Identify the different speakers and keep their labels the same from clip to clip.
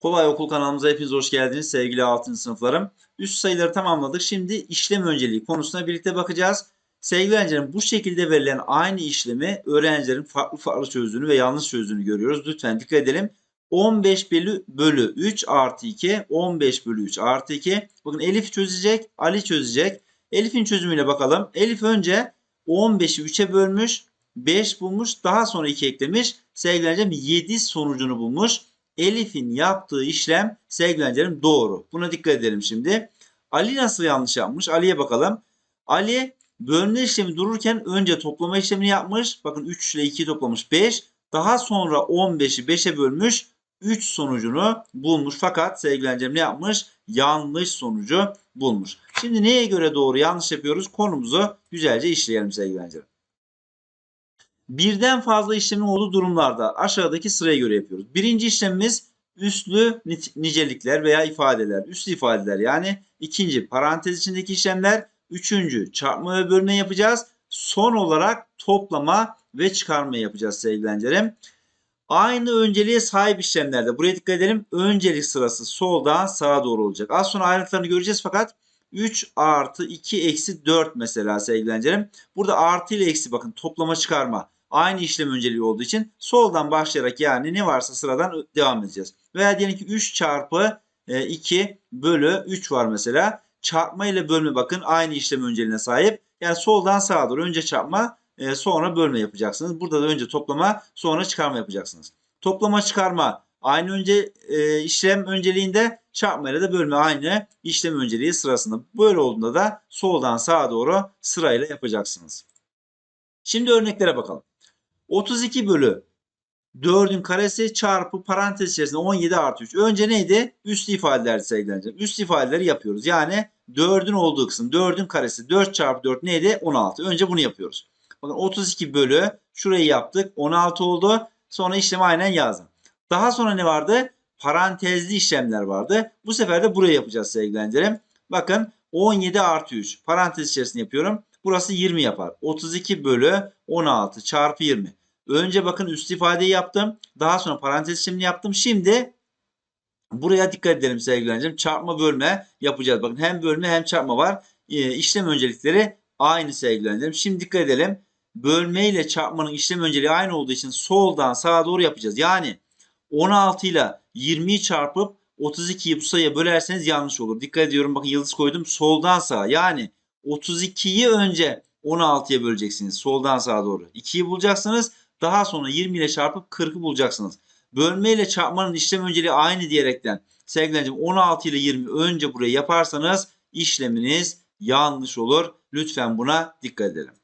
Speaker 1: Kolay Okul kanalımıza hepiniz hoş geldiniz sevgili 6. sınıflarım. Üst sayıları tamamladık. Şimdi işlem önceliği konusuna birlikte bakacağız. Sevgili öğrencilerim bu şekilde verilen aynı işlemi öğrencilerin farklı farklı çözdüğünü ve yanlış çözdüğünü görüyoruz. Lütfen dikkat edelim. 15 bölü, bölü 3 artı 2, 15 bölü 3 artı 2. Bakın Elif çözecek, Ali çözecek. Elif'in çözümüyle bakalım. Elif önce 15'i 3'e bölmüş, 5 bulmuş, daha sonra 2 eklemiş. Sevgili öğrencim 7 sonucunu bulmuş. Elif'in yaptığı işlem sevgili doğru. Buna dikkat edelim şimdi. Ali nasıl yanlış yapmış? Ali'ye bakalım. Ali bölme işlemi dururken önce toplama işlemini yapmış. Bakın 3 ile 2'yi toplamış 5. Daha sonra 15'i 5'e bölmüş. 3 sonucunu bulmuş. Fakat sevgili ne yapmış? Yanlış sonucu bulmuş. Şimdi neye göre doğru yanlış yapıyoruz? Konumuzu güzelce işleyelim sevgili. Birden fazla işlemin olduğu durumlarda aşağıdaki sıraya göre yapıyoruz. Birinci işlemimiz üslü nicelikler veya ifadeler. Üslü ifadeler yani ikinci parantez içindeki işlemler. Üçüncü çarpma ve bölme yapacağız. Son olarak toplama ve çıkarma yapacağız sevgili. Aynı önceliğe sahip işlemlerde buraya dikkat edelim. Öncelik sırası soldan sağa doğru olacak. Az sonra ayrıntılarını göreceğiz fakat 3 artı 2 eksi 4 mesela sevgili. Burada artı ile eksi bakın toplama çıkarma. Aynı işlem önceliği olduğu için soldan başlayarak yani ne varsa sıradan devam edeceğiz. Veya diyelim ki 3 çarpı e, 2 bölü 3 var mesela. Çarpma ile bölme bakın aynı işlem önceliğine sahip. Yani soldan sağa doğru önce çarpma e, sonra bölme yapacaksınız. Burada da önce toplama sonra çıkarma yapacaksınız. Toplama çıkarma aynı önce e, işlem önceliğinde çarpma ile de bölme aynı işlem önceliği sırasında. Böyle olduğunda da soldan sağa doğru sırayla yapacaksınız. Şimdi örneklere bakalım. 32 bölü 4'ün karesi çarpı parantez içerisinde 17 artı 3. Önce neydi? Üst ifadeler sevgileneceğim. Üst ifadeleri yapıyoruz. Yani 4'ün olduğu kısım 4'ün karesi 4 çarpı 4 neydi? 16. Önce bunu yapıyoruz. Bakın 32 bölü şurayı yaptık. 16 oldu. Sonra işlemi aynen yazdım. Daha sonra ne vardı? Parantezli işlemler vardı. Bu sefer de burayı yapacağız sevgileneceğim. Bakın 17 artı 3. Parantez içerisinde yapıyorum. Burası 20 yapar. 32 bölü 16 çarpı 20. Önce bakın üst ifadeyi yaptım. Daha sonra parantez işlemini yaptım. Şimdi buraya dikkat edelim sevgili öğrencim. Çarpma bölme yapacağız. Bakın hem bölme hem çarpma var. Ee, işlem öncelikleri aynı sevgili öğrencim. Şimdi dikkat edelim. Bölme ile çarpmanın işlem önceliği aynı olduğu için soldan sağa doğru yapacağız. Yani 16 ile 20'yi çarpıp 32'yi bu sayıya bölerseniz yanlış olur. Dikkat ediyorum bakın yıldız koydum soldan sağa. Yani 32'yi önce 16'ya böleceksiniz soldan sağa doğru. 2'yi bulacaksınız. Daha sonra 20 ile çarpıp 40'ı bulacaksınız. Bölme ile çarpmanın işlem önceliği aynı diyerekten sevgilerim 16 ile 20 önce burayı yaparsanız işleminiz yanlış olur. Lütfen buna dikkat edelim.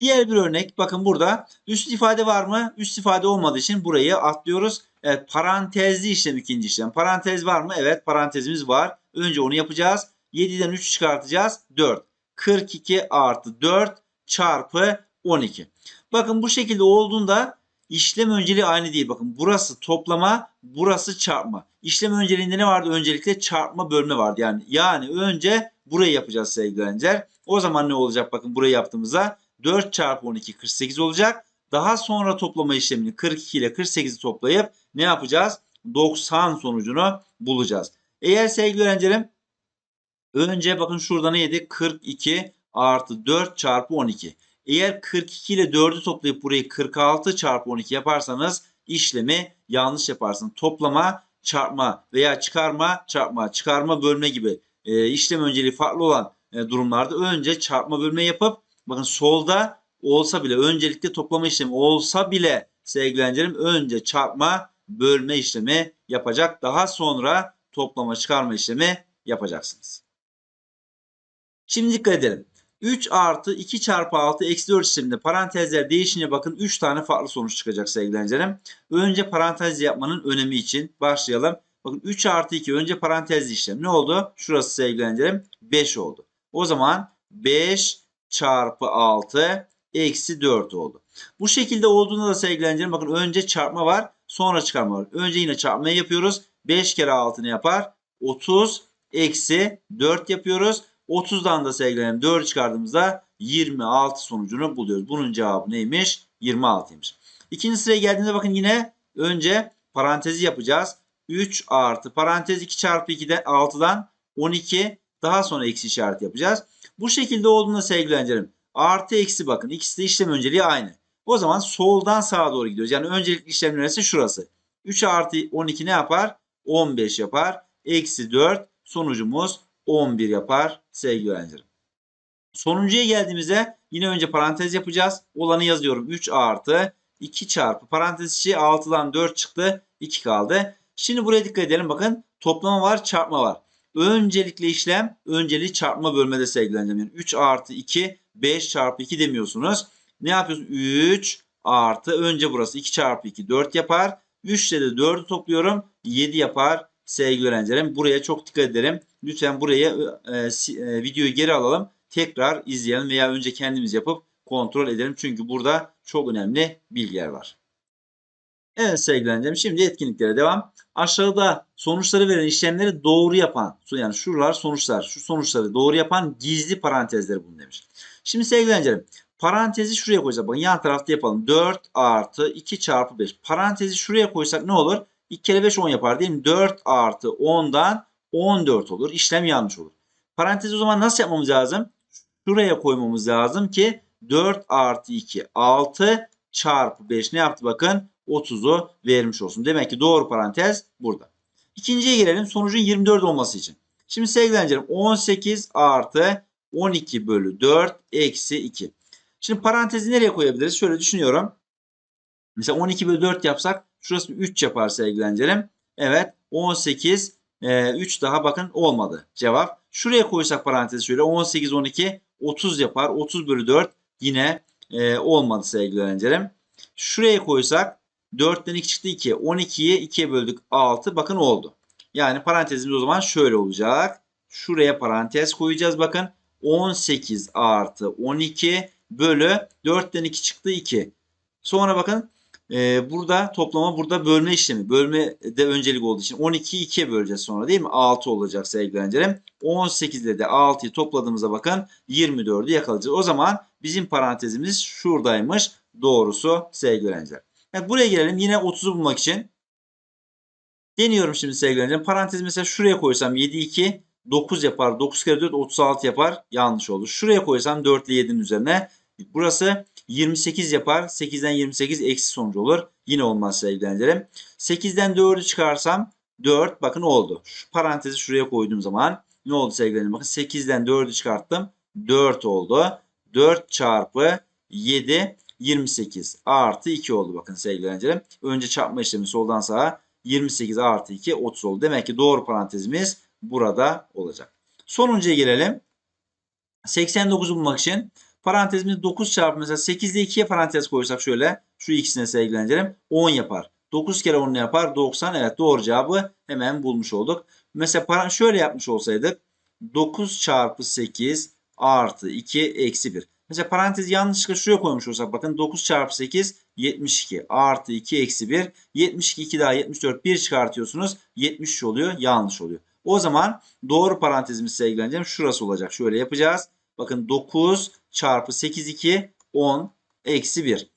Speaker 1: Diğer bir örnek bakın burada üst ifade var mı? Üst ifade olmadığı için burayı atlıyoruz. Evet parantezli işlem ikinci işlem. Parantez var mı? Evet parantezimiz var. Önce onu yapacağız. 7'den 3 çıkartacağız. 4. 42 artı 4 çarpı 12. Bakın bu şekilde olduğunda işlem önceliği aynı değil. Bakın burası toplama, burası çarpma. İşlem önceliğinde ne vardı? Öncelikle çarpma bölme vardı. Yani yani önce burayı yapacağız sevgili öğrenciler. O zaman ne olacak? Bakın burayı yaptığımızda 4 çarpı 12 48 olacak. Daha sonra toplama işlemini 42 ile 48'i toplayıp ne yapacağız? 90 sonucunu bulacağız. Eğer sevgili öğrencilerim önce bakın şurada neydi? 42 artı 4 çarpı 12. Eğer 42 ile 4'ü toplayıp burayı 46 çarpı 12 yaparsanız işlemi yanlış yaparsınız. Toplama, çarpma veya çıkarma, çarpma, çıkarma, bölme gibi e, işlem önceliği farklı olan e, durumlarda önce çarpma bölme yapıp bakın solda olsa bile öncelikle toplama işlemi olsa bile sevgili öğrencilerim önce çarpma, bölme işlemi yapacak. Daha sonra toplama, çıkarma işlemi yapacaksınız. Şimdi dikkat edelim. 3 artı 2 çarpı 6 eksi 4 işleminde parantezler değişince bakın 3 tane farklı sonuç çıkacak sevgili öğrencilerim. Önce parantez yapmanın önemi için başlayalım. Bakın 3 artı 2 önce parantezli işlem. Ne oldu? Şurası sevgili öğrencilerim 5 oldu. O zaman 5 çarpı 6 eksi 4 oldu. Bu şekilde olduğunda da sevgili öğrencilerim bakın önce çarpma var sonra çıkarma var. Önce yine çarpmayı yapıyoruz. 5 kere 6 ne yapar? 30 eksi 4 yapıyoruz. 30'dan da sevgilerim 4 çıkardığımızda 26 sonucunu buluyoruz. Bunun cevabı neymiş? 26'ymış. İkinci sıraya geldiğimizde bakın yine önce parantezi yapacağız. 3 artı parantez 2 çarpı 2'den 6'dan 12 daha sonra eksi işareti yapacağız. Bu şekilde olduğunda sevgili öğrencilerim artı eksi bakın ikisi de işlem önceliği aynı. O zaman soldan sağa doğru gidiyoruz. Yani öncelikli işlem neresi? Şurası. 3 artı 12 ne yapar? 15 yapar. Eksi 4 sonucumuz 11 yapar sevgili öğrencilerim. Sonuncuya geldiğimizde yine önce parantez yapacağız. Olanı yazıyorum. 3 artı 2 çarpı parantez içi 6'dan 4 çıktı. 2 kaldı. Şimdi buraya dikkat edelim. Bakın toplama var çarpma var. Öncelikli işlem önceliği çarpma bölmede sevgili öğrencilerim. Yani 3 artı 2 5 çarpı 2 demiyorsunuz. Ne yapıyorsun? 3 artı önce burası 2 çarpı 2 4 yapar. 3 ile de 4'ü topluyorum. 7 yapar sevgili öğrencilerim. Buraya çok dikkat edelim. Lütfen buraya e, e, videoyu geri alalım. Tekrar izleyelim veya önce kendimiz yapıp kontrol edelim. Çünkü burada çok önemli bilgiler var. Evet sevgili öğrencilerim şimdi etkinliklere devam. Aşağıda sonuçları veren işlemleri doğru yapan yani şuralar sonuçlar şu sonuçları doğru yapan gizli parantezleri bunu demiş. Şimdi sevgili öğrencilerim parantezi şuraya koyacağız. Bakın yan tarafta yapalım. 4 artı 2 çarpı 5. Parantezi şuraya koysak ne olur? 2 kere 5 10 yapar değil mi? 4 artı 10'dan 14 olur. İşlem yanlış olur. Parantezi o zaman nasıl yapmamız lazım? Şuraya koymamız lazım ki 4 artı 2 6 çarpı 5 ne yaptı bakın? 30'u vermiş olsun. Demek ki doğru parantez burada. İkinciye gelelim sonucun 24 olması için. Şimdi sevgili öğrencilerim 18 artı 12 bölü 4 eksi 2. Şimdi parantezi nereye koyabiliriz? Şöyle düşünüyorum. Mesela 12 bölü 4 yapsak şurası 3 yapar sevgili öğrencilerim. Evet 18 e, 3 daha bakın olmadı cevap. Şuraya koysak parantezi şöyle 18 12 30 yapar. 30 bölü 4 yine e, olmadı sevgili öğrencilerim. Şuraya koysak 4'ten 2 çıktı 2. 12'yi 2'ye böldük 6. Bakın oldu. Yani parantezimiz o zaman şöyle olacak. Şuraya parantez koyacağız bakın. 18 artı 12 bölü 4'ten 2 çıktı 2. Sonra bakın e, burada toplama burada bölme işlemi. Bölme de öncelik olduğu için 12'yi 2'ye böleceğiz sonra değil mi? 6 olacak sevgili öğrencilerim. 18 ile de 6'yı topladığımızda bakın 24'ü yakalayacağız. O zaman bizim parantezimiz şuradaymış. Doğrusu sevgili öğrenciler. Evet, buraya gelelim. Yine 30'u bulmak için. Deniyorum şimdi sevgili öğrencilerim. Parantez mesela şuraya koysam 7 2 9 yapar. 9 kere 4 36 yapar. Yanlış olur. Şuraya koysam 4 ile 7'nin üzerine. Burası 28 yapar. 8'den 28 eksi sonucu olur. Yine olmaz sevgili öğrencilerim. 8'den 4'ü çıkarsam 4 bakın oldu. Şu parantezi şuraya koyduğum zaman ne oldu sevgili? Bakın 8'den 4'ü çıkarttım. 4 oldu. 4 çarpı 7 28 artı 2 oldu bakın sevgili öğrencilerim. Önce çarpma işlemi soldan sağa 28 artı 2 30 oldu. Demek ki doğru parantezimiz burada olacak. Sonuncuya gelelim. 89'u bulmak için parantezimiz 9 çarpı mesela 8 ile 2'ye parantez koysak şöyle şu ikisine sevgili öğrencilerim 10 yapar. 9 kere 10 ne yapar? 90. Evet doğru cevabı hemen bulmuş olduk. Mesela şöyle yapmış olsaydık 9 çarpı 8 artı 2 eksi 1. Mesela parantez yanlışlıkla şuraya koymuş olsak bakın 9 çarpı 8 72 artı 2 eksi 1 72 2 daha 74 1 çıkartıyorsunuz 73 oluyor yanlış oluyor. O zaman doğru parantezimiz sevgileneceğim şurası olacak. Şöyle yapacağız. Bakın 9 çarpı 8 2 10 eksi 1.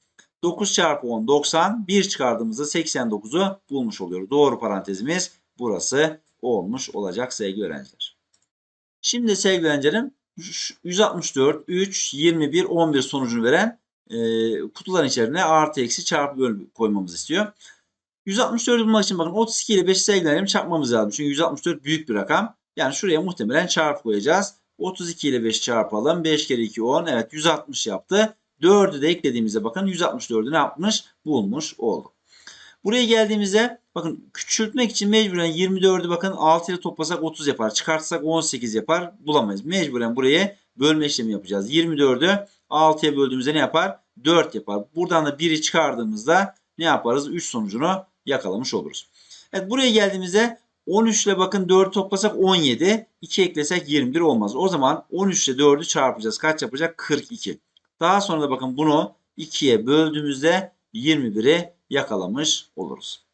Speaker 1: 9 çarpı 10 90 1 çıkardığımızda 89'u bulmuş oluyoruz. Doğru parantezimiz burası olmuş olacak sevgili öğrenciler. Şimdi sevgili öğrencilerim 164, 3, 21, 11 sonucunu veren e, kutuların içerisine artı eksi çarpı bölü koymamızı istiyor. 164'ü bulmak için bakın 32 ile 5'i sevgilenelim çarpmamız lazım. Çünkü 164 büyük bir rakam. Yani şuraya muhtemelen çarpı koyacağız. 32 ile 5 çarpalım. 5 kere 2 10. Evet 160 yaptı. 4'ü de eklediğimizde bakın 164'ü ne yapmış? Bulmuş olduk. Buraya geldiğimizde bakın küçültmek için mecburen 24'ü bakın 6 ile toplasak 30 yapar. Çıkartsak 18 yapar. Bulamayız. Mecburen buraya bölme işlemi yapacağız. 24'ü 6'ya böldüğümüzde ne yapar? 4 yapar. Buradan da 1'i çıkardığımızda ne yaparız? 3 sonucunu yakalamış oluruz. Evet buraya geldiğimizde 13 ile bakın 4 toplasak 17. 2 eklesek 21 olmaz. O zaman 13 ile 4'ü çarpacağız. Kaç yapacak? 42. Daha sonra da bakın bunu 2'ye böldüğümüzde 21'i yakalamış oluruz.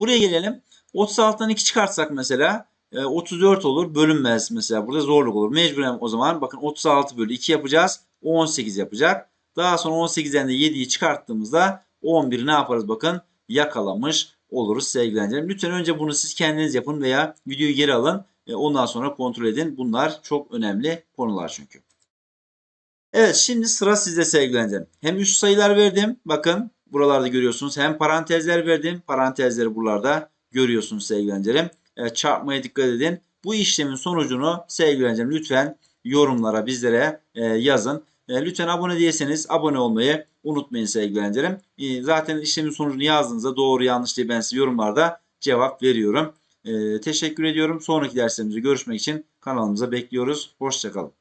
Speaker 1: Buraya gelelim. 36'dan 2 çıkartsak mesela e, 34 olur. Bölünmez mesela. Burada zorluk olur. Mecburen o zaman bakın 36 bölü 2 yapacağız. O 18 yapacak. Daha sonra 18'den de 7'yi çıkarttığımızda 11'i ne yaparız bakın yakalamış oluruz sevgili. Lütfen önce bunu siz kendiniz yapın veya videoyu geri alın. E, Ondan sonra kontrol edin. Bunlar çok önemli konular çünkü. Evet şimdi sıra sizde sevgili. Hem üst sayılar verdim. Bakın buralarda görüyorsunuz. Hem parantezler verdim. Parantezleri buralarda görüyorsunuz sevgili öğrencilerim. E, çarpmaya dikkat edin. Bu işlemin sonucunu sevgili lütfen yorumlara bizlere e, yazın. E, lütfen abone değilseniz abone olmayı unutmayın sevgili öğrencilerim. E, zaten işlemin sonucunu yazdığınızda doğru yanlış diye ben size yorumlarda cevap veriyorum. E, teşekkür ediyorum. Sonraki derslerimizde görüşmek için kanalımıza bekliyoruz. Hoşçakalın.